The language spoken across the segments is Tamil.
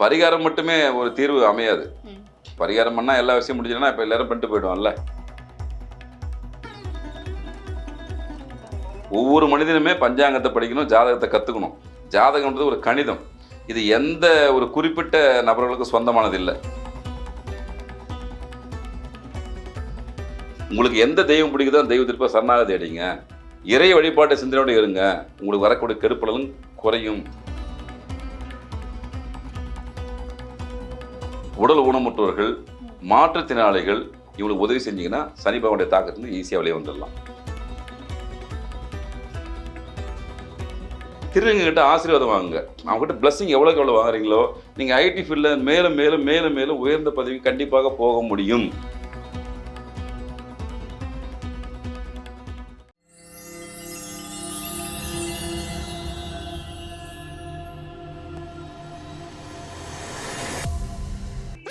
பரிகாரம் மட்டுமே ஒரு தீர்வு அமையாது. பரிகாரம் பண்ணா எல்லா விஷயம் முடிஞ்சிடும்னா இப்போ எல்லாரும் பண்ணிட்டு போயிடுவான்ல. ஒவ்வொரு மனிதனுமே பஞ்சாங்கத்தை படிக்கணும் ஜாதகத்தை கற்றுக்கணும் ஜாதகம்ன்றது ஒரு கணிதம். இது எந்த ஒரு குறிப்பிட்ட நபர்களுக்கும் சொந்தமானது இல்லை. உங்களுக்கு எந்த தெய்வம் பிடிக்குதோ அந்த தெய்வத்திற்கு போய் சரணாகதி அடிங்க. இறை வழிபாட்டு சிந்தனையோடு இருங்க. உங்களுக்கு வரக்கூடிய கெடுப்பலும் குறையும். உடல் ஊனமுற்றவர்கள் மாற்றுத்திறனாளிகள் இவங்களுக்கு உதவி செஞ்சீங்கன்னா சனி பகவானுடைய தாக்கத்துலேருந்து ஈஸியாக வெளியே வந்துடலாம். திருநங்க கிட்ட ஆசீர்வாதம் வாங்குங்க. அவங்ககிட்ட பிளஸ்ஸிங் எவ்வளோக்கு எவ்வளோ வாங்குறீங்களோ நீங்கள் ஐடி ஃபீல்டில் மேலும் மேலும் மேலும் மேலும் உயர்ந்த பதவி கண்டிப்பாக போக முடியும்.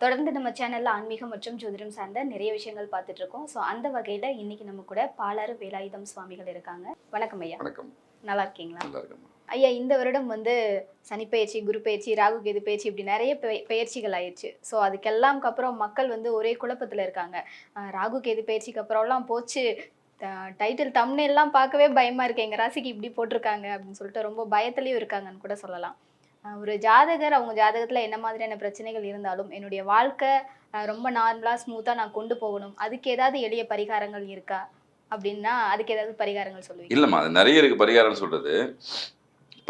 தொடர்ந்து நம்ம சேனல்ல ஆன்மீகம் மற்றும் ஜோதிடம் சார்ந்த நிறைய விஷயங்கள் பார்த்துட்டு இருக்கோம் ஸோ அந்த வகையில இன்னைக்கு நம்ம கூட பாலாறு வேலாயுதம் சுவாமிகள் இருக்காங்க. வணக்கம் ஐயா. வணக்கம். நல்லா இருக்கீங்களா? நல்லா ஐயா இந்த வருடம் வந்து சனிப்பெயர்ச்சி குரு பயிற்சி ராகு கேது பயிற்சி இப்படி நிறைய பெ- பெயர்ச்சிகள் ஆயிடுச்சு. ஸோ அதுக்கெல்லாம் அப்புறம் மக்கள் வந்து ஒரே குழப்பத்தில் இருக்காங்க. ராகு கேது பயிற்சிக்கு அப்புறம்லாம் போச்சு. டைட்டில் எல்லாம் பார்க்கவே பயமா இருக்கு. எங்க ராசிக்கு இப்படி போட்டிருக்காங்க அப்படின்னு சொல்லிட்டு ரொம்ப பயத்துலயும் இருக்காங்கன்னு கூட சொல்லலாம். ஒரு ஜாதகர் அவங்க ஜாதகத்துல என்ன மாதிரியான பிரச்சனைகள் இருந்தாலும் என்னுடைய வாழ்க்கை ரொம்ப நார்மலா ஸ்மூத்தா நான் கொண்டு போகணும். அதுக்கு ஏதாவது எளிய பரிகாரங்கள் இருக்கா? அப்படின்னா அதுக்கு ஏதாவது பரிகாரங்கள் சொல்லுவீங்க இல்லைம்மா அது நிறைய இருக்கு பரிகாரம்னு சொல்றது.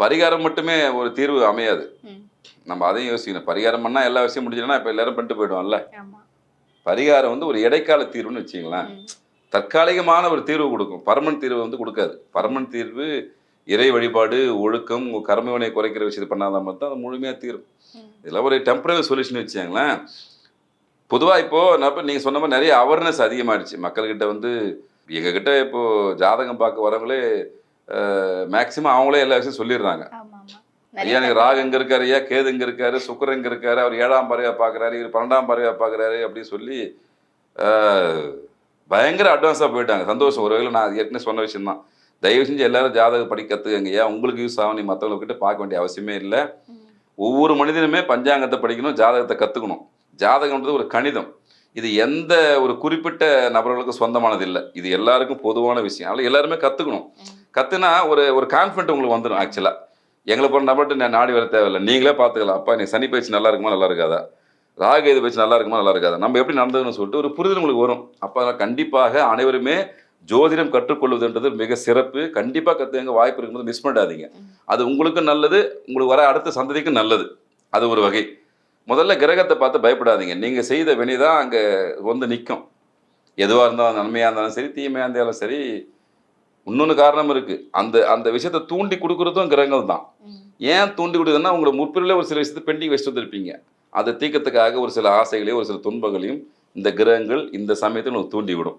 பரிகாரம் மட்டுமே ஒரு தீர்வு அமையாது. நம்ம அதையும் யோசிக்கணும். பரிகாரம் பண்ணா எல்லா விஷயம் முடிஞ்சிடும்னா இப்போ எல்லாரும் பண்ணிட்டு போயிடுவான்ல ஆமா. பரிகாரம் வந்து ஒரு இடைக்கால தீர்வுன்னு வச்சுங்களேன். தற்காலிகமான ஒரு தீர்வு கொடுக்கும். பர்மனன்ட் தீர்வு வந்து கொடுக்காது. பர்மனன்ட் தீர்வு இறை வழிபாடு ஒழுக்கம் கர்மவினை குறைக்கிற விஷயத்தை பண்ணாதான் மட்டும் அது முழுமையாக தீரும். இதெல்லாம் ஒரு டெம்பரரி சொல்யூஷன் வச்சுங்களேன் பொதுவாக இப்போ நான் நீங்கள் சொன்ன மாதிரி நிறைய அவேர்னஸ் அதிகமாகிடுச்சு மக்கள்கிட்ட வந்து எங்ககிட்ட இப்போ ஜாதகம் பார்க்க வரவங்களே மேக்சிமம் அவங்களே எல்லா விஷயம் சொல்லிடுறாங்க. ஐயா எனக்கு ராகு எங்க இருக்காரு ஐயா கேது எங்க இருக்காரு சுக்கரன் எங்க இருக்காரு அவர் ஏழாம் பறவையா பாக்குறாரு இவர் பன்னெண்டாம் பறவையா பாக்குறாரு அப்படின்னு சொல்லி பயங்கர அட்வான்ஸா போயிட்டாங்க. சந்தோஷம். ஒரு வகையில் நான் ஏற்கனவே சொன்ன விஷயம் தான் தயவு செஞ்சு எல்லாரும் ஜாதகம் படி கத்துக்கங்க உங்களுக்கு யூஸ் ஆகும். நீ மற்றவங்கக்கிட்ட பார்க்க வேண்டிய அவசியமே இல்லை. ஒவ்வொரு மனிதனுமே பஞ்சாங்கத்தை படிக்கணும் ஜாதகத்தை கற்றுக்கணும் ஜாதகம்ன்றது ஒரு கணிதம். இது எந்த ஒரு குறிப்பிட்ட நபர்களுக்கும் சொந்தமானது இல்லை. இது எல்லாருக்கும் பொதுவான விஷயம். அதனால் எல்லாருமே கற்றுக்கணும் கற்றுனா ஒரு ஒரு கான்ஃபிடென்ட் உங்களுக்கு வந்துடும் ஆக்சுவலாக எங்களை போன நபர்கிட்ட நான் நாடி வர தேவையில்லை. நீங்களே பார்த்துக்கலாம். அப்பா நீ சனி பயிற்சி நல்லா இருக்குமா நல்லா இருக்காதா? ராகு இது பயிற்சி நல்லா இருக்குமா நல்லா இருக்காதா? நம்ம எப்படி நடந்ததுன்னு சொல்லிட்டு ஒரு புரிதல் உங்களுக்கு வரும். அப்போ கண்டிப்பாக அனைவருமே ஜோதிடம் கற்றுக்கொள்வதுன்றது மிக சிறப்பு. கண்டிப்பாக கற்றுங்க வாய்ப்பு இருக்கும்போது மிஸ் பண்ணிடாதீங்க. அது உங்களுக்கும் நல்லது உங்களுக்கு வர அடுத்த சந்ததிக்கும் நல்லது. அது ஒரு வகை. முதல்ல கிரகத்தை பார்த்து பயப்படாதீங்க. நீங்கள் செய்த வினை தான் அங்கே வந்து நிற்கும் எதுவாக இருந்தாலும் நன்மையாக இருந்தாலும் சரி தீமையாக இருந்தாலும் சரி இன்னொன்று காரணம் இருக்குது அந்த அந்த விஷயத்தை தூண்டி கொடுக்குறதும் கிரகங்கள் தான். ஏன் தூண்டி கொடுக்குதுன்னா உங்களை முற்பிரில ஒரு சில விஷயத்தை பெண்டிங் வச்சுட்டு வந்திருப்பீங்க. அதை தீக்கத்துக்காக ஒரு சில ஆசைகளையும் ஒரு சில துன்பங்களையும் இந்த கிரகங்கள் இந்த சமயத்தில் உங்களுக்கு தூண்டி விடும்.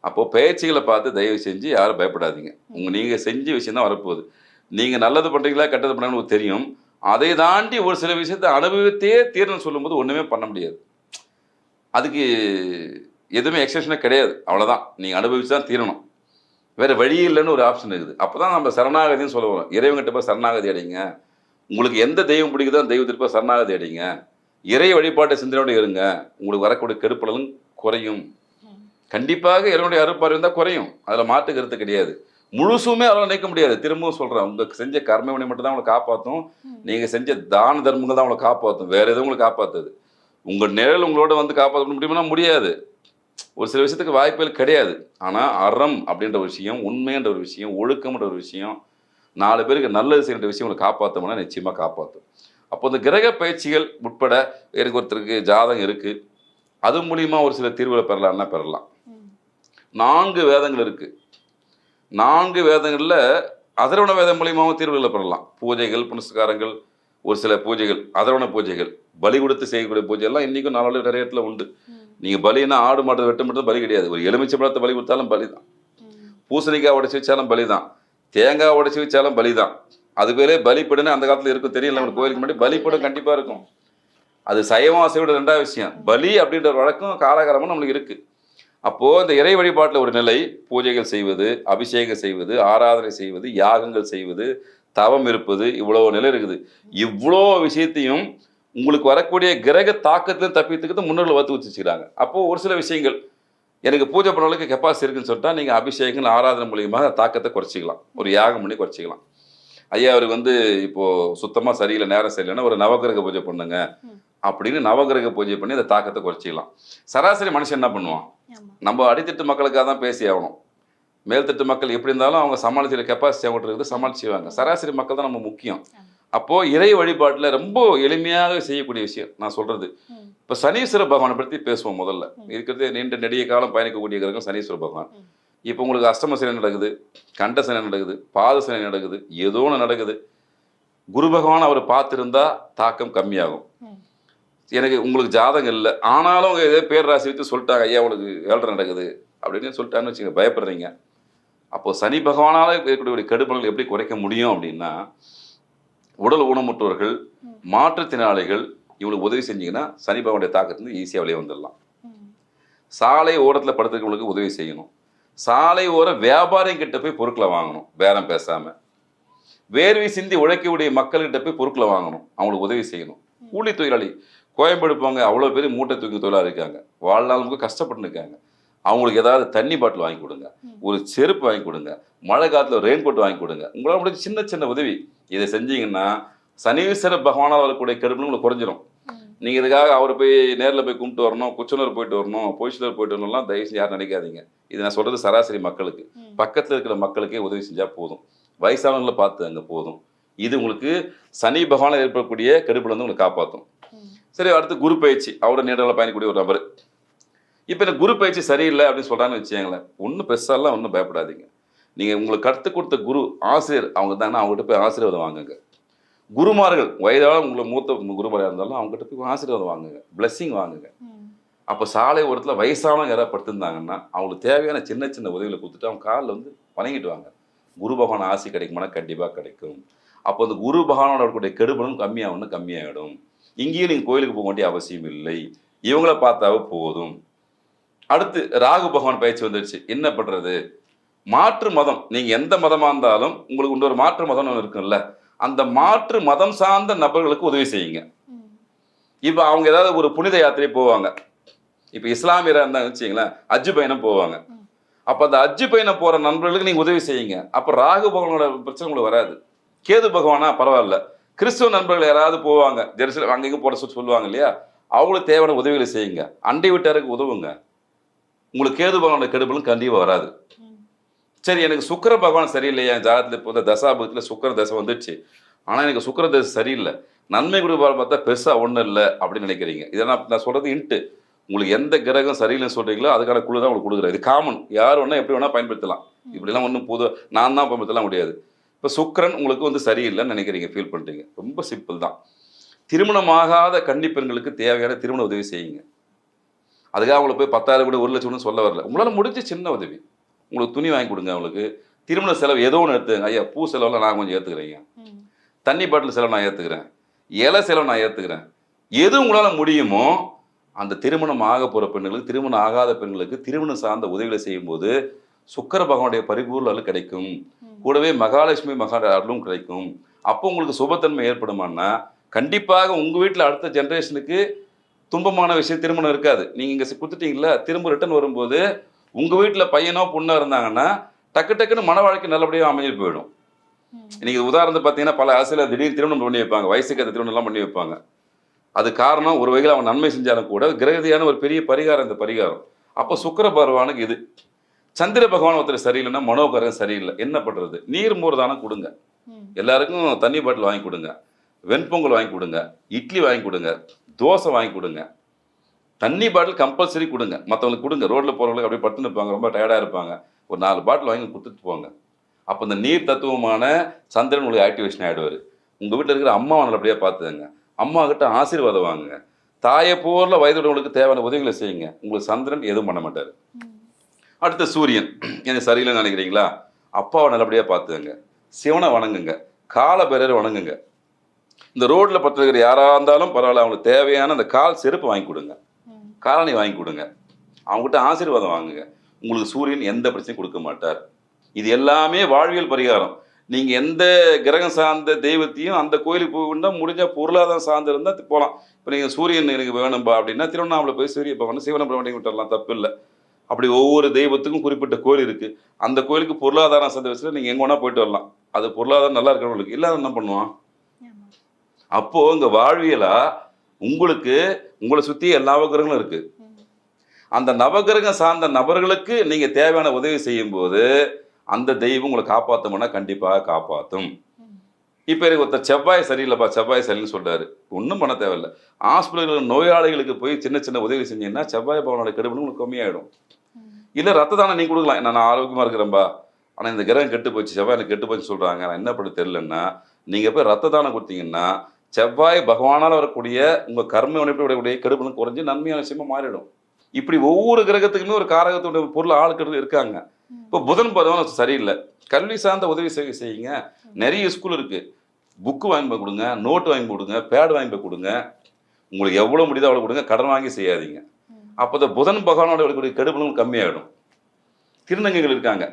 அப்போ பயிற்சிகளை பார்த்து தயவு செஞ்சு யாரும் பயப்படாதீங்க. உங்க நீங்க செஞ்ச விஷயம் தான் வரப்போகுது. நீங்க நல்லது பண்றீங்களா கெட்டது உங்களுக்கு தெரியும். அதை தாண்டி ஒரு சில விஷயத்தை அனுபவித்தே தீர்னு சொல்லும்போது ஒண்ணுமே பண்ண முடியாது. அதுக்கு எதுவுமே எக்ஸப்ஷனே கிடையாது. அவ்வளவுதான். நீங்க அனுபவிச்சு தான் தீரணும். வேற வழி இல்லைன்னு ஒரு ஆப்ஷன் இருக்குது. அப்பதான் நம்ம சரணாகதின்னு சொல்ல வரோம். இறைவன்கிட்ட போய் சரணாகதி அடைங்க. உங்களுக்கு எந்த தெய்வம் பிடிக்குதோ அந்த தெய்வத்திற்கு போய் சரணாகதி அடைங்க. இறை வழிபாட்டு சிந்தனையோடு இருங்க. உங்களுக்கு வரக்கூடிய கெடுப்பலும் குறையும். கண்டிப்பாக இறைவனுடைய அருப்பார்வை இருந்தால் குறையும். அதில் மாற்று கருத்து கிடையாது. முழுசுமே அவரால் நிற்க முடியாது. திரும்பவும் சொல்கிறேன் உங்களுக்கு செஞ்ச கர்மவினை மட்டும்தான் மட்டும் தான் உங்களை காப்பாற்றும் நீங்கள் செஞ்ச தான தர்மங்கள் தான் உங்களை காப்பாற்றும் வேறு எதுவும் உங்களை காப்பாற்றுது உங்கள் நிழல் உங்களோட வந்து காப்பாற்ற முடியுமா முடியாது. ஒரு சில விஷயத்துக்கு வாய்ப்புகள் கிடையாது. ஆனால் அறம் அப்படின்ற ஒரு விஷயம் உண்மைன்ற ஒரு விஷயம் ஒழுக்கம்ன்ற ஒரு விஷயம் நாலு பேருக்கு நல்லது செய்கிற விஷயம் உங்களை காப்பாற்றோம்னா நிச்சயமாக காப்பாற்றும் அப்போ இந்த கிரக பயிற்சிகள் உட்பட எனக்கு ஒருத்தருக்கு ஜாதகம் இருக்குது அது மூலிமா ஒரு சில தீர்வுகளை பெறலாம்னா பெறலாம். நான்கு வேதங்கள் இருக்கு. நான்கு வேதங்கள்ல அதர்வண வேதம் மூலியமாவும் தீர்வுகளை பெறலாம். பூஜைகள் புனஸ்காரங்கள் ஒரு சில பூஜைகள் அதர்வண பூஜைகள் பலி கொடுத்து செய்யக்கூடிய பூஜை எல்லாம் இன்னைக்கும் நாலு நிறைய இடத்துல உண்டு. நீங்கள் பலின்னா ஆடு மாட்டை வெட்ட மட்டும் பலி கிடையாது. ஒரு எலுமிச்சை பழத்தை பலி கொடுத்தாலும் பலி தான். பூசணிக்காய் உடைச்சி வச்சாலும் பலி தான். தேங்காய் உடைச்சி வச்சாலும் பலி தான். அது பேரே பலிப்படன்னு அந்த காலத்தில் இருக்கும் தெரியல நம்ம கோயிலுக்கு முன்னாடி. பலிப்படம் கண்டிப்பாக இருக்கும். அது சைவம் அசைவோட ரெண்டாவது விஷயம். பலி அப்படின்ற வழக்கம் காலகாலமாக நம்மளுக்கு இருக்கு. அப்போது இந்த இறை வழிபாட்டில் ஒரு நிலை பூஜைகள் செய்வது அபிஷேகம் செய்வது ஆராதனை செய்வது யாகங்கள் செய்வது தவம் இருப்பது இவ்வளோ நிலை இருக்குது. இவ்வளோ விஷயத்தையும் உங்களுக்கு வரக்கூடிய கிரக தாக்கத்திலும் தப்பித்துக்கிறது முன்னோர்கள் வளர்த்து வச்சுக்கிறாங்க அப்போது ஒரு சில விஷயங்கள் எனக்கு பூஜை பண்ணவளுக்கு கெப்பாசிட்டி இருக்குன்னு சொல்லிட்டா நீங்கள் அபிஷேகங்கள் ஆராதனை மூலியமாக தாக்கத்தை குறைச்சிக்கலாம். ஒரு யாகம் பண்ணி குறைச்சிக்கலாம். ஐயா அவருக்கு வந்து இப்போது சுத்தமாக சரியில்லை நேரம் சரியில்லைன்னா ஒரு நவகிரக பூஜை பண்ணுங்க. அப்படின்னு நவகிரக பூஜை பண்ணி அந்த தாக்கத்தை குறைச்சிக்கலாம். சராசரி மனுஷன் என்ன பண்ணுவான்? நம்ம அடித்தட்டு மக்களுக்காக தான் பேசி ஆகணும். மேல்தட்டு மக்கள் எப்படி இருந்தாலும் அவங்க சமாளிக்கிற கெப்பாசிட்டி அவங்கள்ட்ட இருக்குது சமாளிச்சுவாங்க சராசரி மக்கள் தான் நம்ம முக்கியம். ஆமா. அப்போ இறை வழிபாட்டில் ரொம்ப எளிமையாக செய்யக்கூடிய விஷயம் நான் சொல்றது. ம். இப்போ சனீஸ்வர பகவானை பற்றி பேசுவோம் முதல்ல. இருக்கிறது நீண்ட நெடிய காலம் பயணிக்கக்கூடிய கிரகம் சனீஸ்வர பகவான். இப்போ உங்களுக்கு அஷ்டம சனி நடக்குது கண்ட சனி நடக்குது பாத சனி நடக்குது ஏதோ ஒன்று நடக்குது. குரு பகவான் அவர் பார்த்துருந்தா தாக்கம் கம்மியாகும். எனக்கு உங்களுக்கு ஜாதகம் இல்லை. ஆனாலும் அவங்க ஏதோ பேர் ராசி வச்சு சொல்லிட்டாங்க ஐயா உங்களுக்கு ஏழரை நடக்குது. அப்படின்னு சொல்லிட்டான்னு வச்சுங்க பயப்படுறீங்க. அப்போ சனி பகவானால இருக்கக்கூடிய கெடுபலங்கள் எப்படி குறைக்க முடியும் அப்படின்னா உடல் ஊனமுற்றவர்கள். மாற்றுத்திறனாளிகள் இவங்களுக்கு உதவி செஞ்சீங்கன்னா சனி பகவானுடைய தாக்கத்துலேருந்து ஈஸியாக வெளியே வந்துடலாம். சாலை ஓரத்தில் படுத்துக்கிறவங்களுக்கு உதவி செய்யணும். சாலை ஓர வியாபாரியும் கிட்ட போய் பொருட்களை வாங்கணும் பேரம் பேசாம. வேர்வை சிந்தி உழைக்கக்கூடிய மக்கள்கிட்ட போய் பொருட்களை வாங்கணும் அவங்களுக்கு உதவி செய்யணும். கூலி தொழிலாளி கோயம்பேடு போங்க அவ்வளோ பேர் மூட்டை தூக்கி தொழிலாளி இருக்காங்க. வாழ்நாள் முழுக்க கஷ்டப்பட்டு இருக்காங்க. அவங்களுக்கு ஏதாவது தண்ணி பாட்டில் வாங்கி கொடுங்க. ஒரு செருப்பு வாங்கி கொடுங்க. மழை காலத்தில் ரெயின் கோட் வாங்கி கொடுங்க. உங்களால் முடிஞ்ச சின்ன சின்ன உதவி. இதை செஞ்சீங்கன்னா சனீஸ்வர பகவானால் வரக்கூடிய கெடுப்பு உங்களுக்கு குறைஞ்சிரும். நீங்கள் இதுக்காக அவரை போய் நேரில் போய் கும்பிட்டு வரணும் குச்சனூர் போயிட்டு வரணும் பொய்ச்சிலர் போயிட்டு வரணும்லாம் தயவு செஞ்சு யாரும் நினைக்காதீங்க. இது நான் சொல்கிறது சராசரி மக்களுக்கு. பக்கத்தில் இருக்கிற மக்களுக்கே உதவி செஞ்சால் போதும். வயசானவங்களை பார்த்து அங்கே போதும். இது உங்களுக்கு சனி பகவானில் ஏற்படக்கூடிய கெடுப்புல இருந்து உங்களுக்கு காப்பாற்றும். சரி அடுத்து குரு பயிற்சி. அவரோட நீண்டல பயணிக்கூடிய ஒரு நபர். இப்போ இந்த குரு பயிற்சி சரியில்லை அப்படின்னு சொல்கிறான்னு வச்சுக்கோங்களேன் ஒன்றும் பெருசாலாம் ஒன்றும் பயப்படாதீங்க. நீங்கள் உங்களுக்கு கற்றுக் கொடுத்த குரு ஆசிரியர் அவங்க தானே. அவங்ககிட்ட போய் ஆசீர்வாதம் வாங்குங்க. குருமார்கள் வயதான உங்களை மூத்த குருமாராக இருந்தாலும் அவங்ககிட்ட போய் ஆசீர்வாதம் வாங்குங்க. Blessing வாங்குங்க. அப்போ சாலை ஓரத்தில் வயசானவங்க யாராவது படுத்திருந்தாங்கன்னா அவங்களுக்கு தேவையான சின்ன சின்ன உதவிகளை கொடுத்துட்டு அவங்க காலில் வந்து வணங்கிட்டு வாங்க. குரு பகவான் ஆசி கிடைக்குமானா கண்டிப்பாக கிடைக்கும். அப்போ அந்த குரு பகவானோட இருக்கக்கூடிய கெடுபலும் கம்மியாகணும் கம்மியாகிடும் இங்கேயும் நீங்கள் கோயிலுக்கு போக வேண்டிய அவசியம் இல்லை. இவங்கள பார்த்தாவே போதும். அடுத்து ராகு பகவான் பயிற்சி வந்துடுச்சு என்ன பண்ணுறது மாற்று மதம். நீங்கள் எந்த மதமாக இருந்தாலும் உங்களுக்கு இன்னொரு மாற்று மதம் ஒன்று இருக்குல்ல அந்த மாற்று மதம் சார்ந்த நபர்களுக்கு உதவி செய்யுங்க. இப்போ அவங்க ஏதாவது ஒரு புனித யாத்திரை போவாங்க. இப்போ இஸ்லாமியராக இருந்தாங்க வச்சுங்களேன் அஜ்ஜு பயணம் போவாங்க. அப்போ அந்த அஜ்ஜு பயணம் போகிற நண்பர்களுக்கு நீங்கள் உதவி செய்யுங்க. அப்போ ராகு பகவானோட பிரச்சனை உங்களுக்கு வராது. கேது பகவானா பரவாயில்ல. கிறிஸ்துவ நண்பர்கள் யாராவது போவாங்க ஜெருசலம் அங்கங்கே போட சொல்லி சொல்லுவாங்க இல்லையா? அவங்களுக்கு தேவையான உதவிகளை செய்யுங்க. அண்டை வீட்டாருக்கு உதவுங்க. உங்களுக்கு கேது பகவானோட கெடுபலும் கண்டிப்பாக வராது. சரி எனக்கு சுக்கர பகவான் சரியில்லையா? என் ஜாதகத்தில் இப்போ தசாபத்தில் சுக்கர தசை வந்துடுச்சு. ஆனால் எனக்கு சுக்கர தசை சரியில்லை. நன்மை கொடுப்பாரு பார்த்தா பெருசாக ஒன்றும் இல்லை அப்படின்னு நினைக்கிறீங்க. இதை நான் நான் சொல்கிறது இன்ட்டு. உங்களுக்கு எந்த கிரகம் சரியில்லைன்னு சொல்கிறீங்களோ அதுக்கான குழு தான் உங்களுக்கு கொடுக்குறேன் இது காமன் யார் வேணால் எப்படி வேணால் பயன்படுத்தலாம். இப்படிலாம் ஒன்றும் புது நான் தான் பயன்படுத்தலாம் முடியாது. இப்போ சுக்கிரன் உங்களுக்கு வந்து சரியில்லைன்னு நினைக்கிறீங்க ஃபீல் பண்ணுறீங்க ரொம்ப சிம்பிள் தான். திருமணமாகாத கன்னி பெண்களுக்கு தேவையான திருமண உதவி செய்யுங்க. அதுக்காக அவங்கள போய் பத்தாயிரம் கூட ஒரு லட்சம் கூட சொல்ல வரல. உங்களால் முடிஞ்ச சின்ன உதவி. உங்களுக்கு துணி வாங்கி கொடுங்க அவங்களுக்கு. திருமண செலவு ஏதோ ஒன்று எடுத்துங்க. ஐயா பூ செலவில் நான் கொஞ்சம் ஏற்றுக்கிறேங்க. தண்ணி பாட்டில் செலவு நான் ஏற்றுக்கிறேன் இலை செலவு நான் ஏற்றுக்கிறேன் எது உங்களால் முடியுமோ அந்த திருமணம் ஆக போகிற பெண்களுக்கு திருமணம் ஆகாத பெண்களுக்கு திருமணம் சார்ந்த உதவிகளை செய்யும்போது சுக்கர பகவானுடைய பரிபூர்ண அருள் கிடைக்கும். கூடவே மகாலட்சுமி மகா அருளும் கிடைக்கும். அப்போ உங்களுக்கு சுபத்தன்மை ஏற்படுமான்னா கண்டிப்பாக உங்கள் வீட்டில் அடுத்த ஜென்ரேஷனுக்கு துன்பமான விஷயம் திருமணம் இருக்காது. நீங்கள் இங்கே கொடுத்துட்டீங்களா திரும்ப ரிட்டர்ன் வரும்போது உங்கள் வீட்டில் பையனோ பொண்ணோ இருந்தாங்கன்னா டக்கு டக்குன்னு மன வாழ்க்கை நல்லபடியாக அமைஞ்சு போயிடும். இன்னைக்கு உதாரணத்துக்கு பார்த்தீங்கன்னா பல அரசியல் திடீர் திருமணம் பண்ணி வைப்பாங்க. வயசுக்கு அந்த திருமணம்லாம் பண்ணி வைப்பாங்க. அது காரணம் ஒரு வகையில் அவன் நன்மை செஞ்சாலும் கூட கிரகதியான ஒரு பெரிய பரிகாரம் இந்த பரிகாரம். அப்போ சுக்கிர பகவானுக்கு இது. சந்திர பகவான் ஒருத்தர் சரியில்லைன்னா மனோகரம் சரியில்லை. என்ன பண்ணுறது நீர் மோர் தானே கொடுங்க. எல்லாருக்கும் தண்ணி பாட்டில் வாங்கி கொடுங்க. வெண்பொங்கல் வாங்கி கொடுங்க. இட்லி வாங்கி கொடுங்க. தோசை வாங்கி கொடுங்க. தண்ணி பாட்டில் கம்பல்சரி கொடுங்க. மற்றவங்களுக்கு கொடுங்க. ரோட்டில் போகிறவங்களுக்கு அப்படியே பட்டுன்னு இருப்பாங்க. ரொம்ப டயர்டாக இருப்பாங்க. ஒரு நாலு பாட்டில் வாங்கி கொடுத்துட்டு போங்க. அப்போ இந்த நீர் தத்துவமான சந்திரன் உங்களுக்கு ஆக்டிவேஷன் ஆகிடுவார் உங்கள் வீட்டில் இருக்கிற அம்மாவை நல்லபடியாக பார்த்துக்கங்க. அம்மா கிட்ட ஆசீர்வாதம் வாங்குங்க. தாயை போல வயதுள்ளவங்களுக்கு தேவையான உதவிகளை செய்யுங்க. உங்களுக்கு சந்திரன் எதுவும் பண்ண மாட்டார். அடுத்து சூரியன். எனக்கு சரியில்லைன்னு நினைக்கிறீங்களா? அப்பாவை நல்லபடியாக பார்த்துக்கங்க. சிவனை வணங்குங்க. கால பேரர் வணங்குங்க. இந்த ரோட்டில் பத்து இருக்கிற யாராக இருந்தாலும் பரவாயில்ல அவங்களுக்கு தேவையான அந்த கால் செருப்பு வாங்கி கொடுங்க. காலணி வாங்கி கொடுங்க. அவங்ககிட்ட ஆசீர்வாதம் வாங்குங்க. உங்களுக்கு சூரியன் எந்த பிரச்சனையும் கொடுக்க மாட்டார். இது எல்லாமே வாழ்வியல் பரிகாரம். நீங்கள் எந்த கிரகம் சார்ந்த தெய்வத்தையும் அந்த கோயிலுக்கு போகணும்னா முடிஞ்சால் பொருளாதாரம் சார்ந்து இருந்தால் போகலாம் இப்போ நீங்கள் சூரியன் எனக்கு வேணும்பா அப்படின்னா திருவண்ணாமலை போய் சூரிய பவன் பிரமணி விட்டுறலாம். தப்பு இல்லை அப்படி ஒவ்வொரு தெய்வத்துக்கும் குறிப்பிட்ட கோயில் இருக்குது அந்த கோயிலுக்கு பொருளாதாரம் சார்ந்த நீங்கள் எங்கே வேணால் போயிட்டு வரலாம். அது பொருளாதாரம் நல்லா இருக்கிறவங்களுக்கு இல்லாத என்ன பண்ணுவான்? அப்போ இங்க வாழ்வியலா உங்களுக்கு உங்களை சுத்தி எல்லா நவகிரகங்களும் இருக்கு. அந்த நவகிரகம் சார்ந்த நபர்களுக்கு நீங்க தேவையான உதவி செய்யும் போது அந்த தெய்வம் உங்களை காப்பாத்தும்னா கண்டிப்பாக காப்பாத்தும். இப்போ எனக்கு ஒருத்தர் செவ்வாய் சரியில்லைப்பா செவ்வாய் சரியில்லைன்னு சொல்றாரு. ஒன்றும் பண்ண தேவையில்லை. ஹாஸ்பிட்டல்கள் நோயாளிகளுக்கு போய் சின்ன சின்ன உதவி செஞ்சீங்கன்னா செவ்வாய் பவனோட கெடுபடும் உங்களுக்கு கம்மியாயிடும். இல்லை ரத்த தானம் நீங்கள் கொடுக்கலாம். நான் ஆரோக்கியமாக இருக்கிறேன்பா. ஆனால் இந்த கிரகம் கெட்டு போச்சு. செவ்வாய் எனக்கு கெட்டு போச்சு சொல்கிறாங்க நான் என்ன பண்ண தெரிலன்னா நீங்கள் போய் ரத்த தானம் கொடுத்தீங்கன்னா செவ்வாய் பகவானால் வரக்கூடிய உங்கள் கர்ம வினைப்படைய கெடுபலும் குறைஞ்சி நன்மையான விஷயமா மாறிடும். இப்படி ஒவ்வொரு கிரகத்துக்குமே ஒரு காரகத்துடைய பொருள் ஆளுக்கிறது இருக்காங்க. இப்போ புதன் பதவம் சரியில்லை. கல்வி சார்ந்த உதவி செய்ய செய்யுங்க. நிறைய ஸ்கூல் இருக்குது புக்கு வாங்கி போய் கொடுங்க நோட்டு வாங்கி கொடுங்க பேடு வாங்கி போய் கொடுங்க. உங்களுக்கு எவ்வளோ முடியுதோ அவ்வளோ கொடுங்க. கடன் வாங்கி செய்யாதீங்க. அப்போ இந்த புதன் பகவானோட இருக்கக்கூடிய கெடுபலும் கம்மியாயிடும். திருநங்கைகள் இருக்காங்க.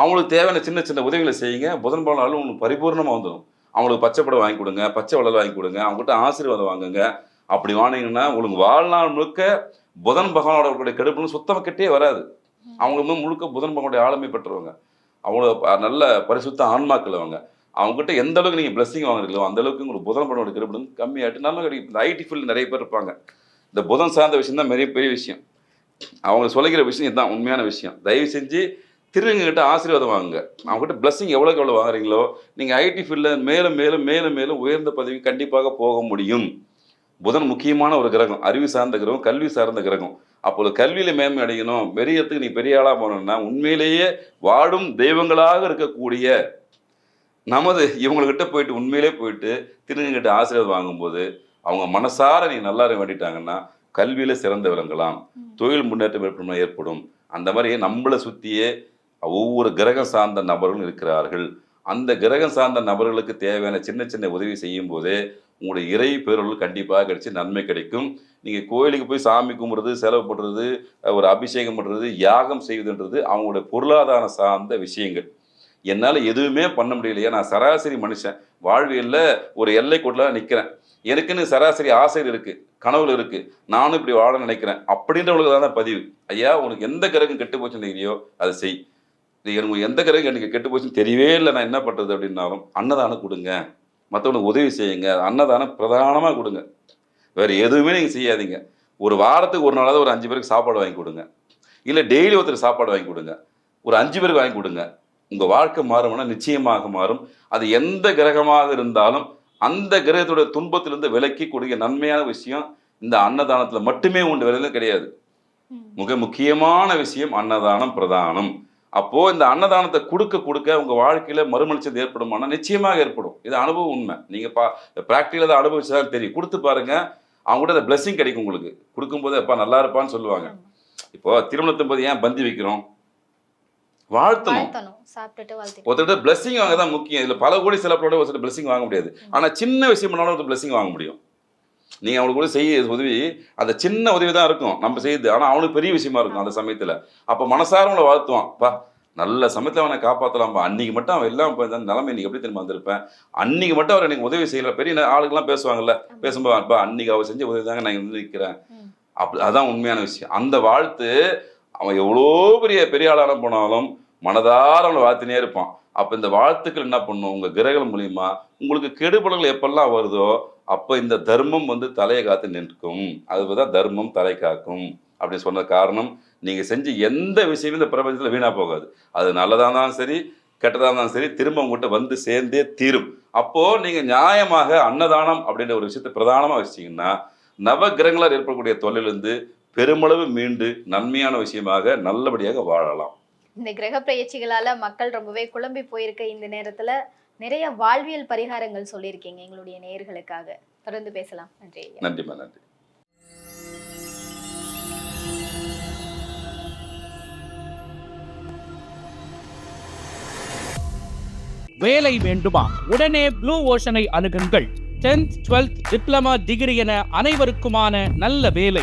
அவங்களுக்கு தேவையான சின்ன சின்ன உதவிகளை செய்யுங்க. புதன் பகவான் உங்களுக்கு பரிபூர்ணமாக வந்துடும். அவங்களுக்கு பச்சை படம் வாங்கி கொடுங்க பச்சை வளல் வாங்கி கொடுங்க அவங்ககிட்ட ஆசீர்வாதம் வாங்குங்க. அப்படி வாங்கினீங்கன்னா உங்களுக்கு வாழ்நாள் முழுக்க புதன் பகவானோட இருக்கக்கூடிய கெடுப்புன்னு சுத்தமாக கிட்டே வராது. அவங்க வந்து முழுக்க புதன் பகவானுடைய ஆளுமை பெற்றவங்க. அவ்வளோ நல்ல பரிசுத்த ஆன்மாக்கள் அவங்க. அவங்ககிட்ட எந்த அளவுக்கு நீங்கள் பிளஸ்ஸிங் வாங்குறீங்களோ அந்த அளவுக்கு உங்களுக்கு புதன் பகவானோட கெடுப்புன்னு கம்மியாகிட்டு நல்லா கிடைக்கும் இந்த ஐடி ஃபீல்டு நிறைய பேர் இருப்பாங்க. இந்த புதன் சார்ந்த விஷயம் தான் பெரிய பெரிய விஷயம். அவங்க சொல்லிக்கிற விஷயம் இதுதான் உண்மையான விஷயம். தயவு செஞ்சு திருநங்கிட்ட ஆசீர்வாதம் வாங்குங்க. அவங்ககிட்ட பிளஸ்ஸிங் எவ்வளோக்கு எவ்வளோ வாங்குறீங்களோ நீங்கள் ஐடி ஃபீல்டில் மேலும் மேலும் மேலும் மேலும் உயர்ந்த பதவி கண்டிப்பாக போக முடியும். புதன் முக்கியமான ஒரு கிரகம் அறிவு சார்ந்த கிரகம் கல்வி சார்ந்த கிரகம். அப்போது கல்வியில் மேன்மை அடையணும். பெரியத்துக்கு நீ பெரிய ஆளாக போகணும்னா உண்மையிலேயே வாடும் தெய்வங்களாக இருக்கக்கூடிய நமது இவங்கக்கிட்ட போயிட்டு உண்மையிலே போயிட்டு திருநங்கிட்ட ஆசீர்வாதம் வாங்கும்போது அவங்க மனசார நீ நல்லா வேண்டிட்டாங்கன்னா கல்வியில சிறந்து விளங்கலாம். தொழில் முன்னேற்றம் ஏற்படும் ஏற்படும். அந்த மாதிரி நம்மளை சுத்தியே ஒவ்வொரு கிரகம் சார்ந்த நபர்களும் இருக்கிறார்கள். அந்த கிரகம் சார்ந்த நபர்களுக்கு தேவையான சின்ன சின்ன உதவி செய்யும் போதே உங்களுடைய இறை பேரொருள் கண்டிப்பாக கிடைச்சி நன்மை கிடைக்கும். நீங்கள் கோயிலுக்கு போய் சாமி கும்பிட்றது செலவு பண்ணுறது ஒரு அபிஷேகம் பண்ணுறது யாகம் செய்வதுன்றது அவங்களுடைய பொருளாதாரம் சார்ந்த விஷயங்கள். என்னால் எதுவுமே பண்ண முடியலையா. நான் சராசரி மனுஷன். வாழ்வியலில் ஒரு எல்லை கோட்டில் நிற்கிறேன் எனக்குன்னு சராசரி ஆசைகள் இருக்குது கனவுல இருக்குது நானும் இப்படி வாழ நினைக்கிறேன். அப்படின்றவங்களுக்கு தான் பதிவு. ஐயா உனக்கு எந்த கிரகம் கெட்டு போச்சுன்னு நினைக்கிறியோ அதை செய். இது எனக்கு எந்த கிரகம் எனக்கு கெட்டு போச்சுன்னு தெரியவே இல்லை. நான் என்ன பண்ணுறது அப்படின்னாலும் அன்னதானம் கொடுங்க. மற்றவனுக்கு உதவி செய்யுங்க. அன்னதானம் பிரதானமாக கொடுங்க. வேறு எதுவுமே நீங்கள் செய்யாதீங்க. ஒரு வாரத்துக்கு ஒரு நாளாவது ஒரு அஞ்சு பேருக்கு சாப்பாடு வாங்கி கொடுங்க. இல்லை டெய்லி ஒருத்தர் சாப்பாடு வாங்கி கொடுங்க. ஒரு அஞ்சு பேருக்கு வாங்கி கொடுங்க. உங்கள் வாழ்க்கை மாறும்னா நிச்சயமாக மாறும். அது எந்த கிரகமாக இருந்தாலும் அந்த கிரகத்தோட துன்பத்திலிருந்து விலக்கி கூடிய நன்மையான விஷயம் இந்த அன்னதானத்தில் மட்டுமே உண்டு வேலையில கிடையாது. மிக முக்கியமான விஷயம் அன்னதானம் பிரதானம். அப்போ இந்த அன்னதானத்தை கொடுக்க கொடுக்க உங்க வாழ்க்கையில மறுமலர்ச்சி ஏற்படுமானா? நிச்சயமாக ஏற்படும். இது அனுபவம் உண்மை. நீங்க பா ப்ராக்டிக்கலாக அதை அனுபவிச்சதான் தெரியும். கொடுத்து பாருங்க அவங்க கூட அந்த பிளெஸிங் கிடைக்கும் உங்களுக்கு. கொடுக்கும்போது அப்பா நல்லா இருப்பான்னு சொல்லுவாங்க. இப்போ திருமணத்தின் போது ஏன் பந்தி வைக்கிறோம்? வாழ்த்தணும். ஒருத்தர் பிளெஸிங் வாங்க தான் முக்கியம். இதுல பல கோடி சிலப்போட ஒரு சில பிளெஸிங் வாங்க முடியாது. ஆனா சின்ன விஷயம் பண்ணாலும் ஒரு பிளெஸிங் வாங்க முடியும். நீங்க அவங்களுக்கு கூட செய்ய உதவி அந்த சின்ன உதவி தான் இருக்கும். நம்ம செய்யுது ஆனா அவனுக்கு பெரிய விஷயமா இருக்கும் அந்த சமயத்துல. அப்ப மனசார அவங்கள வாழ்த்துவான். பா நல்ல சமயத்துல அவனை காப்பாத்தலாம்பா அன்னைக்கு மட்டும் அவன் எல்லாம் இருந்தா நிலைமை இன்னைக்கு எப்படி திரும்ப வந்திருப்பேன்? அன்னைக்கு மட்டும் அவர் எனக்கு உதவி செய்யல. பெரிய ஆளுங்கெல்லாம் பேசுவாங்கல்ல. பேசும்போது அப்பா அன்னைக்கு அவர் செஞ்ச உதவி தாங்க நான் இங்க நிற்கிறேன். அப்படி அதான் உண்மையான விஷயம். அந்த வாழ்த்து அவன் எவ்வளோ பெரிய பெரிய ஆளான போனாலும் மனதார அவனை வாழ்த்தினே இருப்பான். அப்போ இந்த வாழ்த்துக்கள் என்ன பண்ணும்? உங்கள் கிரகங்கள் மூலிமா உங்களுக்கு கெடுபடங்கள் எப்பெல்லாம் வருதோ அப்போ இந்த தர்மம் வந்து தலையை காத்து நிற்கும். அது தான் தர்மம் தலை காக்கும். அப்படின்னு சொன்ன காரணம் நீங்கள் செஞ்ச எந்த விஷயமும் இந்த பிரபஞ்சத்தில் வீணாக போகாது. அது நல்லதாக இருந்தாலும் சரி கெட்டதாக இருந்தாலும் சரி திரும்ப உங்கள்கிட்ட வந்து சேர்ந்தே தீரும். அப்போது நீங்கள் நியாயமாக அன்னதானம் அப்படின்ற ஒரு விஷயத்தை பிரதானமாக வச்சிங்கன்னா நவகிரகங்களால் ஏற்படக்கூடிய தொழிலிருந்து பெருமளவு மீண்டு நன்மையான விஷயமாக நல்லபடியாக வாழலாம். இந்த கிரக பயிற்சிகளால மக்கள் ரொம்பவே குழம்பி போயிருக்க இந்த நேரத்துல நிறைய வாழ்வியல் பரிகாரங்கள் சொல்லியிருக்கீங்க எங்களுடைய நேர்களுக்காக தொடர்ந்து பேசலாம். நன்றி நன்றிமா நன்றி வேலை வேண்டுமா? உடனே ப்ளூ ஓஷனை அணுகுங்கள். டென்த் டுவெல்த் டிப்ளமா டிகிரி என அனைவருக்குமான நல்ல வேலை.